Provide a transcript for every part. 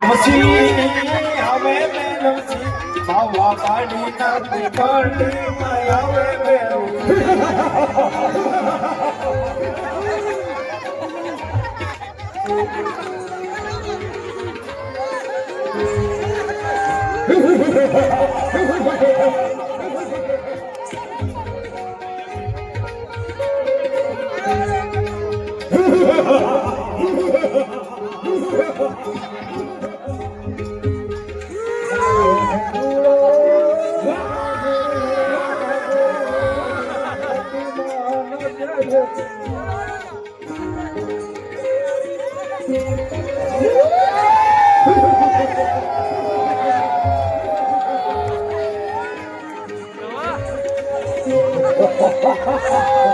મસી હવે મેલમસી બાવા પાડી Ha ha ha ha!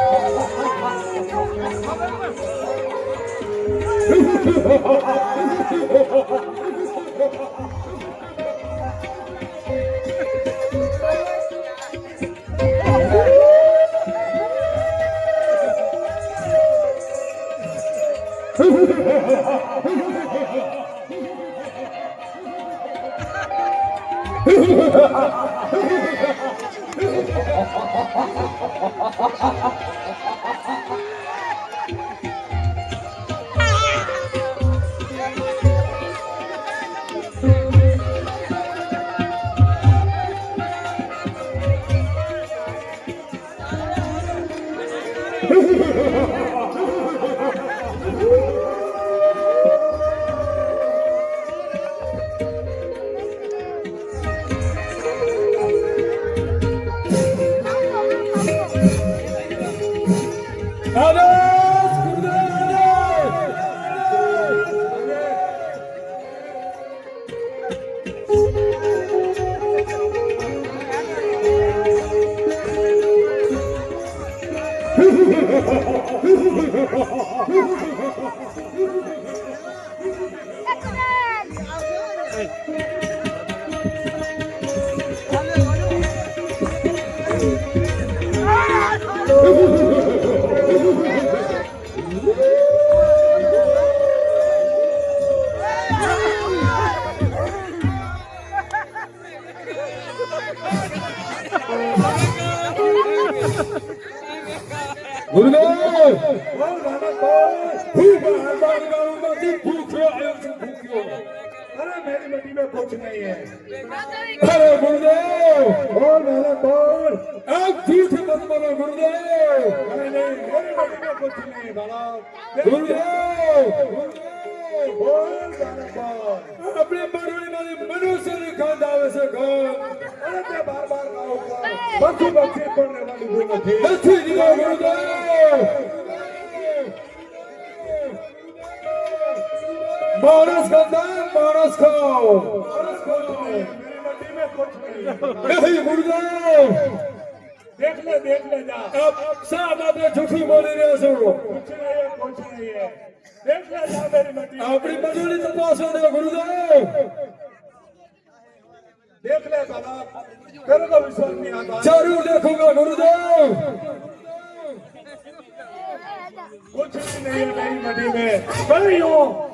우리는 얼마나 더 훌륭한 사람이라는 것을 मेरी मंडी में कुछ नहीं है बोलो गुरुदेव ओ मेरा कौन एक चीज से मत बोलो गुरुदेव नहीं मेरी मंडी में कुछ नहीं बाबा गुरुदेव बोल मेरा कौन अपने परवड़ी मारी मनुष्य ने खान दावे से खान अरे ते बार बार खाओ बच्चे बच्चे पढ़ने वाली गुरु बच्चे जी गुरुदेव मानस को दान मानस को नहीं मुड़ जाओ देख ले देख ले जा अब सब आपने झूठी बोली रहे हो कुछ नहीं है कुछ नहीं है देख ले जा मेरी मटी आपने बदली तो पास हो गए गुरुदेव देख ले बाबा तेरे को विश्वास नहीं आता जरूर देखूंगा गुरुदेव कुछ नहीं है मेरी मटी में मैं हूँ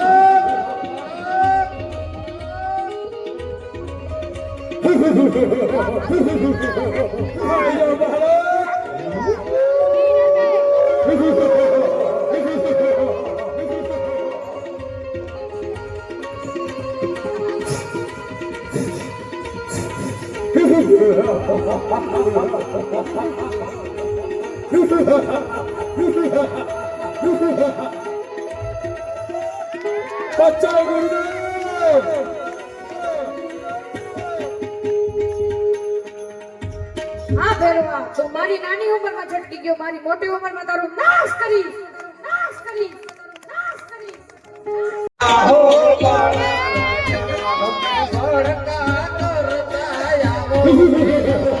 맞자, 우리들! હા ભેરવા તું મારી નાની ઉંમરમાં છટકી ગયો. મારી મોટી ઉંમરમાં તારો નાશ કરી નાશ કરી નાશ કરી આહો, બાળા. ભડકા કરતા આવો.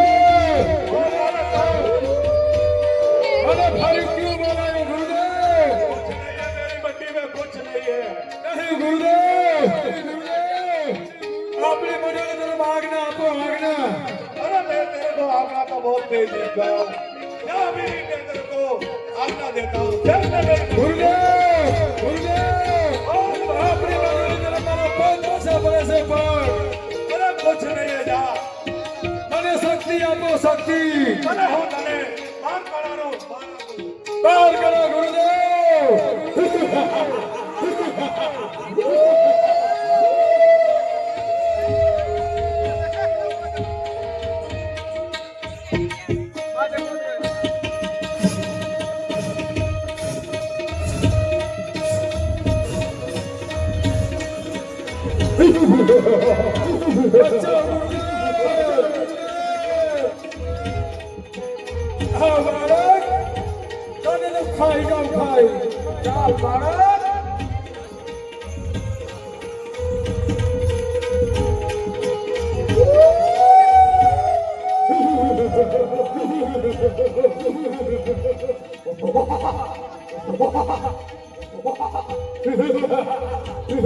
દીકરાઓ ના મેરી છે પણ મને કુછ નહીં જા મને શક્તિ આપો શક્તિ મને હું બાર કરારો બાર খাও ভারত যদি খাই জল খাই চাল Bharat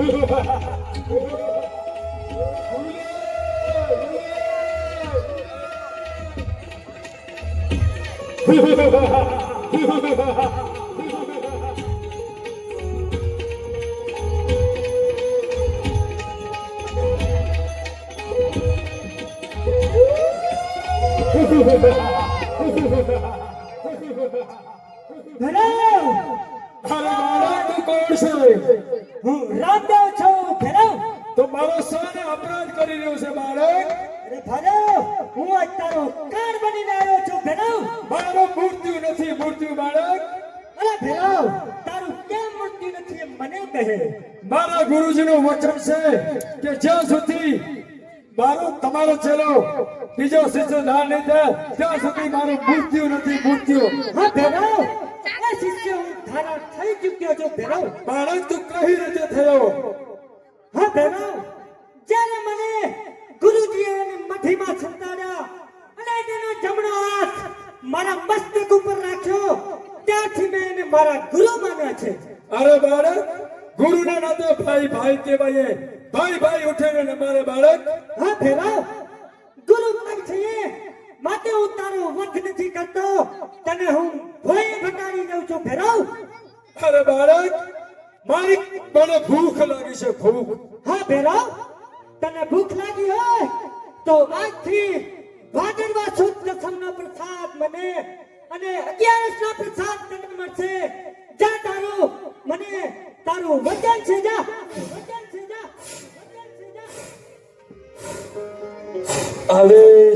Ha ha ha ha! હું રામદેવ છું? તો મારો સન અપરાધ કરી રહ્યો છે બાળક અરે ભેરવ હું આજ તારો કાન બનીને આવ્યો છું ભેરવ મારો મૃત્યુ નથી મૃત્યુ બાળક. અરે ભેરવ તારું કેમ મૃત્યુ નથી મને કહે? મારા ગુરુજીનું વચન છે કે જ્યાં સુધી મારો તમારો ચેલો બીજો શિષ્ય ના નહીં થાય ત્યાં સુધી મારું મૃત્યુ નથી મૃત્યુ હા ભેરવ શિષ્ય હું તારા થઈ ચૂક્યો છું ભેરવ બાળક તું કઈ રીતે થયો? ને અમારે બાળક હા ભેરા ગુરુ બન છે માટે હું તારો વધ નથી કરતો. તને હું ભોય ભટાડી દઉં છું ભેરવ અરે બાળક મારી મને ભૂખ લાગી છે ભૂખ. હા ભેરવ તને ભૂખ લાગી હોય તો આજથી ભાદરવા પ્રથમ નો પ્રસાદ મને અને અગિયારસનો પ્રસાદ તને મળશે. જા તારો મને તારું વચન છે જા. વચન ale